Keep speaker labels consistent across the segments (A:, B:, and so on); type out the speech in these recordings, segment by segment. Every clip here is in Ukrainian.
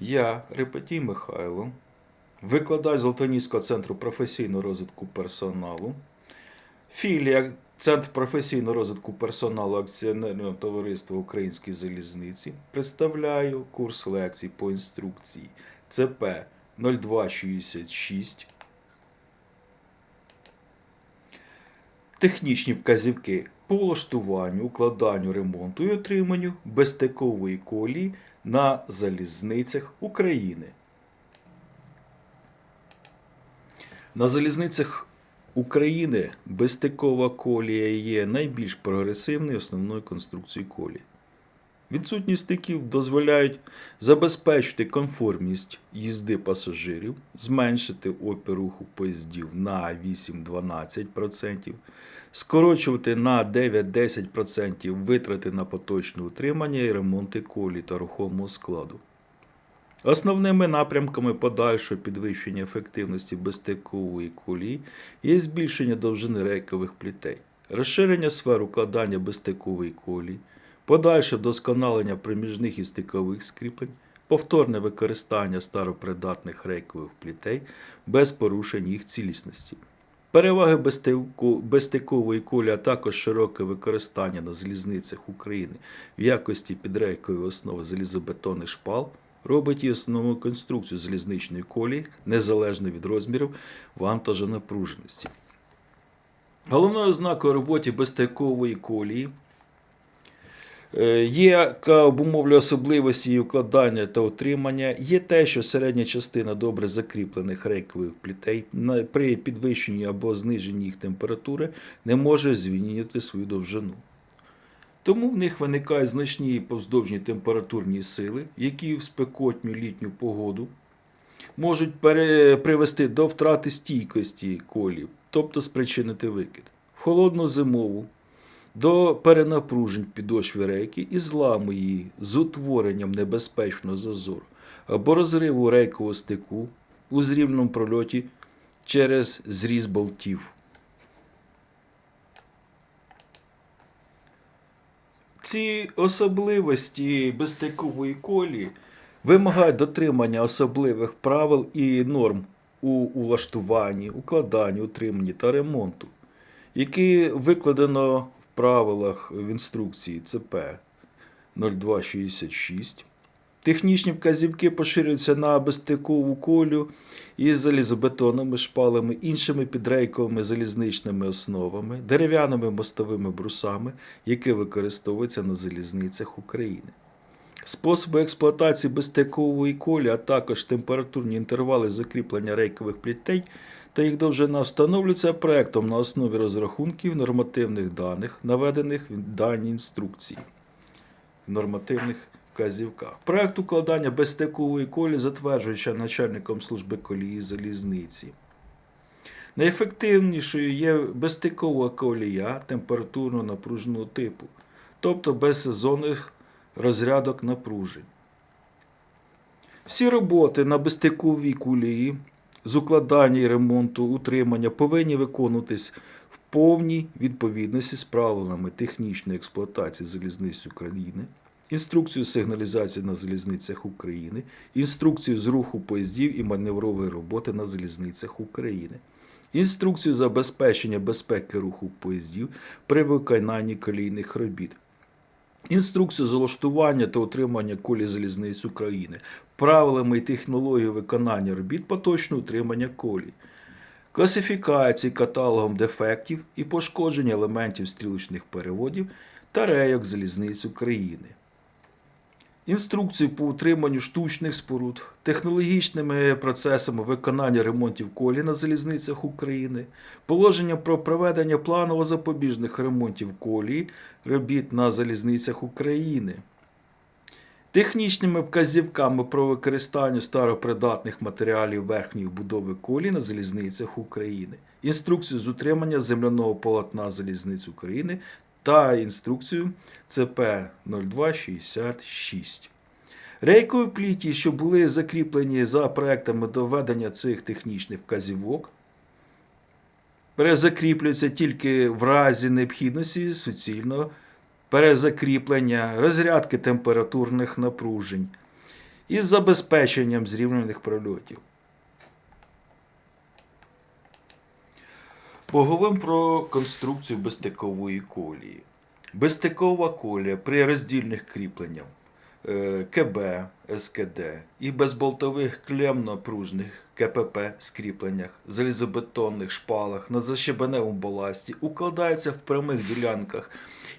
A: Я, Репетій Михайло, викладач Золотоніського центру професійного розвитку персоналу, філія Центр професійного розвитку персоналу акціонерного товариства Українські залізниці, представляю курс лекцій по інструкції ЦП 0266. Технічні вказівки по влаштуванню, укладанню, ремонту і отриманню безстикової колії на залізницях України. На залізницях України безстикова колія є найбільш прогресивною основною конструкцією колії. Відсутність стиків дозволяють забезпечити конформність їзди пасажирів, зменшити опір руху поїздів на 8-12%, скорочувати на 9-10% витрати на поточне утримання і ремонти колії та рухомого складу. Основними напрямками подальшого підвищення ефективності безстикової колії є збільшення довжини рейкових плітей, розширення сфер укладання безстикової колії, подальше вдосконалення проміжних і стикових скріплень, повторне використання старопридатних рейкових плітей без порушень їх цілісності. Переваги безстикової колії, а також широке використання на залізницях України в якості підрейкової основи залізобетонних шпал робить її основну конструкцію залізничної колії незалежно від розмірів вантажонапруженості. Головною ознакою роботи безстикової колії яка обумовлює особливості її укладання та утримання, є те, що середня частина добре закріплених рейкових плітей при підвищенні або зниженні їх температури не може змінювати свою довжину. Тому в них виникають значні повздовжні температурні сили, які в спекотню літню погоду можуть привести до втрати стійкості колів, тобто спричинити викид. В холодну зимову до перенапружень підошви рейки і зламу її з утворенням небезпечного зазору або розриву рейкового стику у зрівному прольоті через зріз болтів. Ці особливості безстикової колії вимагають дотримання особливих правил і норм у улаштуванні, укладанні, утриманні та ремонту, які викладено правилах в інструкції ЦП 0266. Технічні вказівки поширюються на безстикову колю із залізобетонними шпалами, іншими підрейковими залізничними основами, дерев'яними мостовими брусами, які використовуються на залізницях України. Способи експлуатації безстикової колі, а також температурні інтервали закріплення рейкових плітей та їх довжина встановлюються проектом на основі розрахунків нормативних даних, наведених в даній інструкції нормативних вказівках. Проект укладання безстикової колі затверджується начальником служби колії залізниці. Найефективнішою є безстикова колія температурно напруженого типу, тобто без сезонних розрядок напружень. Всі роботи на безстиковій колії з укладання і ремонту, утримання повинні виконуватись в повній відповідності з правилами технічної експлуатації залізниць України, інструкцію сигналізації на залізницях України, інструкцію з руху поїздів і маневрової роботи на залізницях України, інструкцію забезпечення безпеки руху поїздів при виконанні колійних робіт. Інструкцію залаштування та утримання колі залізниць України, правилами і технологією виконання робіт поточного утримання колій, класифікації каталогом дефектів і пошкодження елементів стрілочних переводів та рейок залізниць України. Інструкцію по утриманню штучних споруд, технологічними процесами виконання ремонтів колій на залізницях України, положення про проведення планово-запобіжних ремонтів колії робіт на залізницях України, технічними вказівками про використання старопридатних матеріалів верхньої будови колії на залізницях України, інструкцію з утримання земляного полотна залізниць України та інструкцію ЦП 0266. Рейкові пліті, що були закріплені за проектами доведення цих технічних вказівок, перезакріплюються тільки в разі необхідності суцільного перезакріплення, розрядки температурних напружень із забезпеченням зрівняних прольотів. Поговоримо про конструкцію безстикової колії. Безстикова колія при роздільних кріпленнях е, КБ, СКД і безболтових клемно-пружних КПП скріпленнях, залізобетонних шпалах на защебеневому баласті укладається в прямих ділянках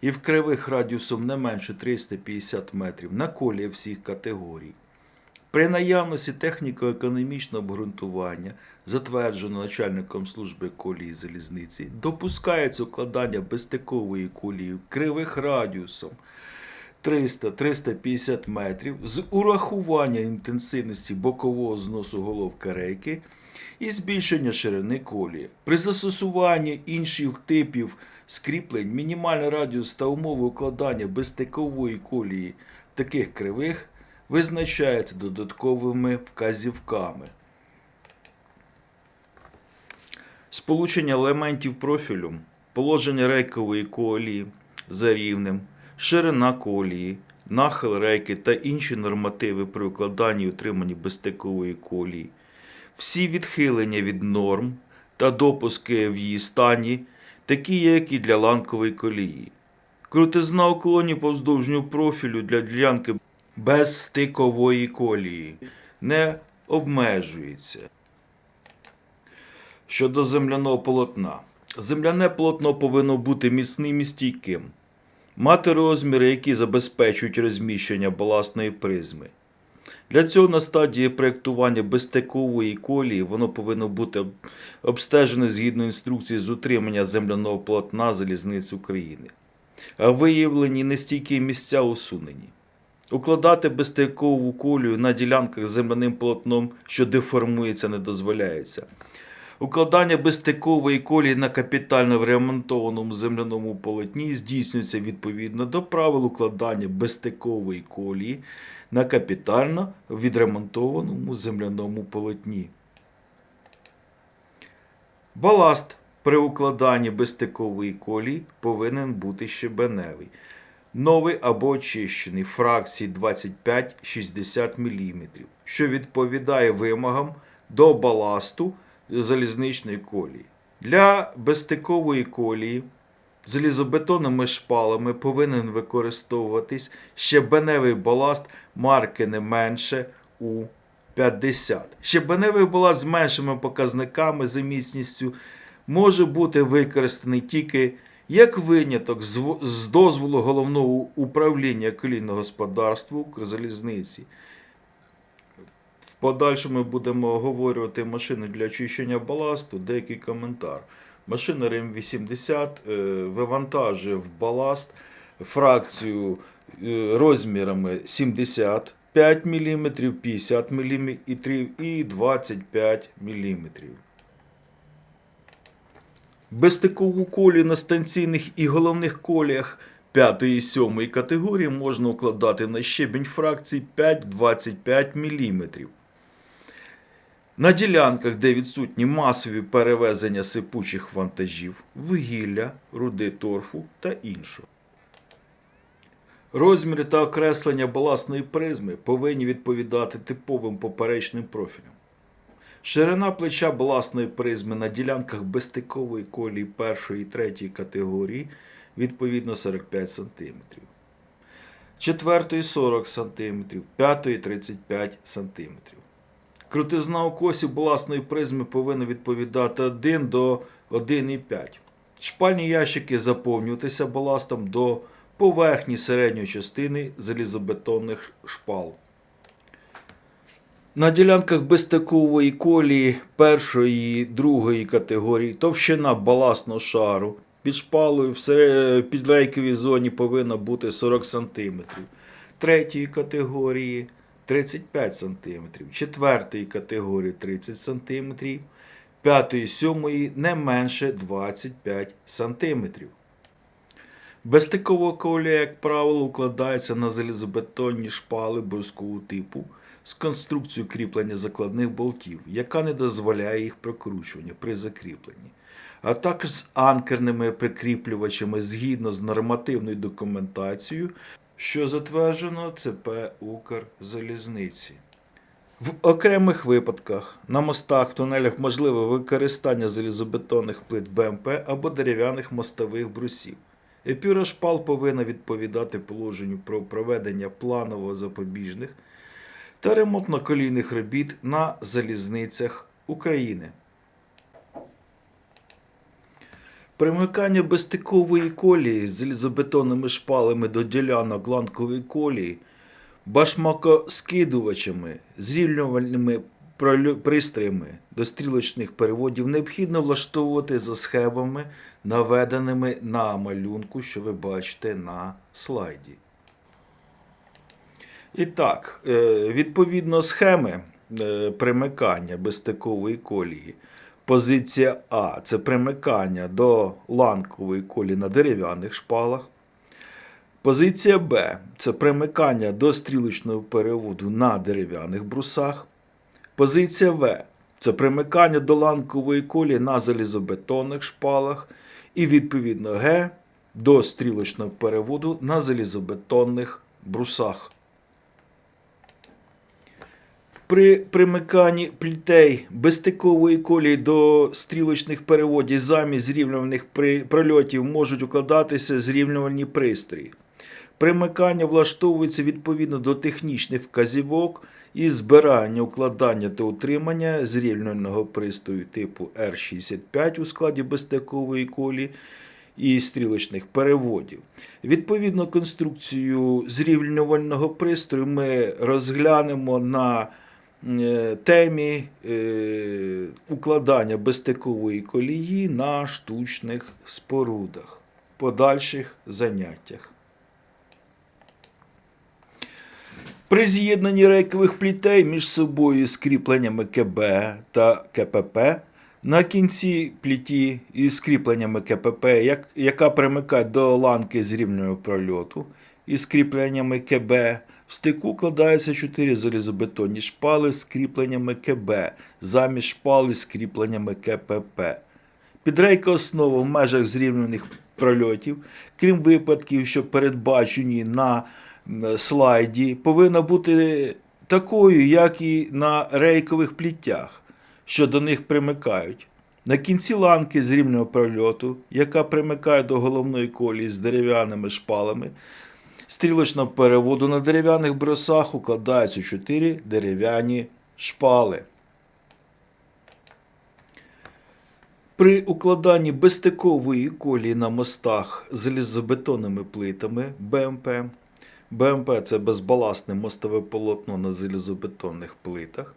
A: і в кривих радіусом не менше 350 метрів на колії всіх категорій. При наявності техніко-економічного обґрунтування, затвердженого начальником служби колії залізниці, допускається укладання безстикової колії кривих радіусом 300-350 метрів з урахуванням інтенсивності бокового зносу головки рейки і збільшення ширини колії. При застосуванні інших типів скріплень мінімальний радіус та умови укладання безстикової колії таких кривих визначається додатковими вказівками. Сполучення елементів профілю, положення рейкової колії за рівнем, ширина колії, нахил рейки та інші нормативи при укладанні і утриманні безстикової колії, всі відхилення від норм та допуски в її стані, такі як і для ланкової колії. Крутизна уклонів повздовжнього профілю для ділянки без стикової колії не обмежується. Щодо земляного полотна. Земляне полотно повинно бути міцним і стійким, мати розміри, які забезпечують розміщення баласної призми. Для цього на стадії проєктування безстикової колії воно повинно бути обстежене згідно інструкції з утримання земляного полотна залізниць України, а виявлені нестійкі місця усунені. Укладати безстикову колію на ділянках з земляним полотном, що деформується, не дозволяється. Укладання безстикової колії на капітально ремонтованому земляному полотні здійснюється відповідно до правил укладання безстикової колії на капітально відремонтованому земляному полотні. Баласт при укладанні безстикової колії повинен бути щебеневий новий або очищений фракції 25-60 мм, що відповідає вимогам до баласту залізничної колії. Для безстикової колії залізобетонними шпалами повинен використовуватись щебеневий баласт марки не менше у 50. Щебеневий баласт з меншими показниками за міцністю може бути використаний тільки як виняток з дозволу головного управління колійного господарства Укрзалізниці. В подальшому ми будемо оговорювати машини для очищення баласту, деякий коментар. Машина рим-80 е, вивантажує в баласт фракцію е, розмірами 75 мм, 50 мм і 25 мм. Безстикову колію на станційних і головних коліях 5 і 7 категорії можна укладати на щебінь фракцій 5-25 мм. На ділянках, де відсутні масові перевезення сипучих вантажів, вугілля, руди торфу та іншого. Розміри та окреслення баласної призми повинні відповідати типовим поперечним профілям. Ширина плеча баласної призми на ділянках безстикової колії першої і третьої категорії відповідно 45 см. Четвертої 40 см, п'ятої 35 см. Крутизна окосів баласної призми повинна відповідати 1 до 1,5. Шпальні ящики заповнюватися баластом до поверхні середньої частини залізобетонних шпал. На ділянках безстикової колії першої і другої категорії товщина баласного шару під шпалою в підрейковій зоні повинна бути 40 см. Третьої категорії 35 см. Четвертої категорії 30 см. П'ятої, сьомої не менше 25 см. Безстикова колія, як правило, укладається на залізобетонні шпали брускового типу з конструкцією кріплення закладних болтів, яка не дозволяє їх прокручування при закріпленні, а також з анкерними прикріплювачами згідно з нормативною документацією що затверджено ЦП Укрзалізниці. В окремих випадках на мостах в тунелях можливе використання залізобетонних плит БМП або дерев'яних мостових брусів. Епюра шпал повинна відповідати положенню про проведення планово запобіжних та ремонтно-колійних робіт на залізницях України. Примикання безстикової колії з залізобетонними шпалами до ділянок ланкової колії, башмакоскидувачами, зрівнювальними пристроями до стрілочних переводів необхідно влаштовувати за схемами, наведеними на малюнку, що ви бачите на слайді. І так, е, відповідно схеми е, примикання безстикової колії. Позиція А це примикання до ланкової колії на дерев'яних шпалах. Позиція Б це примикання до стрілочного переводу на дерев'яних брусах. Позиція В це примикання до ланкової колії на залізобетонних шпалах. І відповідно Г до стрілочного переводу на залізобетонних брусах. При примиканні плітей безстикової колії до стрілочних переводів замість зрівнювальних прольотів можуть укладатися зрівнювальні пристрої. Примикання влаштовується відповідно до технічних вказівок і збирання, укладання та утримання зрівнювального пристрою типу R65 у складі безстикової колії і стрілочних переводів. Відповідно конструкцію зрівнювального пристрою ми розглянемо на темі е, укладання безстикової колії на штучних спорудах, подальших заняттях. При з'єднанні рейкових плітей між собою з кріпленнями КБ та КПП на кінці пліті із кріпленнями КПП, як, яка примикає до ланки з зрівнювального прольоту, із кріпленнями КБ, в стику кладаються чотири залізобетонні шпали з кріпленнями КБ, замість шпали з кріпленнями КПП. Підрейка основа в межах зрівняних прольотів, крім випадків, що передбачені на слайді, повинна бути такою, як і на рейкових пліттях, що до них примикають. На кінці ланки зрівнього прольоту, яка примикає до головної колії з дерев'яними шпалами, стрілочного переводу на дерев'яних брусах укладаються чотири дерев'яні шпали. При укладанні безстикової колії на мостах з залізобетонними плитами БМП. БМП це безбаласне мостове полотно на залізобетонних плитах.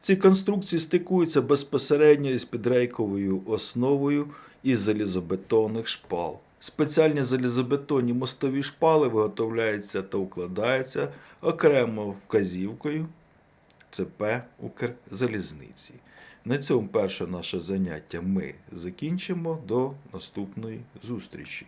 A: Ці конструкції стикуються безпосередньо із підрейковою основою із залізобетонних шпал. Спеціальні залізобетонні мостові шпали виготовляються та укладаються окремо вказівкою ЦП Укрзалізниці. На цьому перше наше заняття ми закінчимо. До наступної зустрічі.